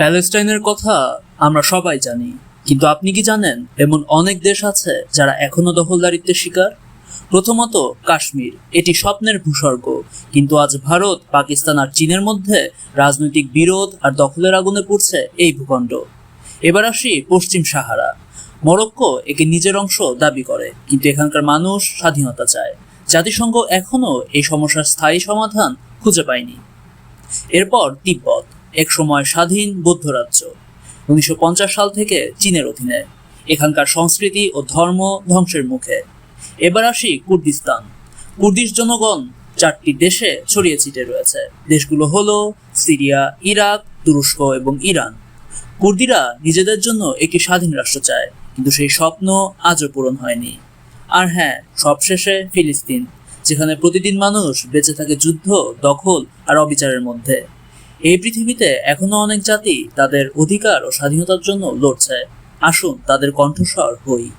প্যালেস্টাইনের কথা আমরা সবাই জানি, কিন্তু আপনি কি জানেন এমন অনেক দেশ আছে যারা এখনও দখলদারিত্বের শিকার? প্রথমত কাশ্মীর, এটি স্বপ্নের ভূস্বর্গ, কিন্তু আজ ভারত, পাকিস্তান আর চীনের মধ্যে রাজনৈতিক বিরোধ আর দখলের আগুনে পড়ছে এই ভূখণ্ড। এবার আসি পশ্চিম সাহারা। মরক্কো একে নিজের অংশ দাবি করে, কিন্তু এখানকার মানুষ স্বাধীনতা চায়। জাতিসংঘ এখনও এই সমস্যার স্থায়ী সমাধান খুঁজে পায়নি। এরপর তিব্বত। এক সময় স্বাধীন বৌদ্ধ রাজ্য উনিশশো পঞ্চাশ সাল থেকে চীনের অধীনে। এখানকার সংস্কৃতি ও ধর্ম ধ্বংসের মুখে। এবার আসি কুর্দিস্তান। কুর্দিশ জনগণ চারটি দেশে ছড়িয়ে ছিটে রয়েছে। দেশগুলো হলো সিরিয়া, ইরাক, তুরস্ক এবং ইরান। কুর্দিরা নিজেদের জন্য একটি স্বাধীন রাষ্ট্র চায়, কিন্তু সেই স্বপ্ন আজও পূরণ হয়নি। আর হ্যাঁ সবশেষে ফিলিস্তিন, যেখানে প্রতিদিন মানুষ বেঁচে থাকে যুদ্ধ, দখল আর অবিচারের মধ্যে। এই পৃথিবীতে এখনও অনেক জাতি তাদের অধিকার ও স্বাধীনতার জন্য লড়ছে। আসুন তাদের কণ্ঠস্বর হই।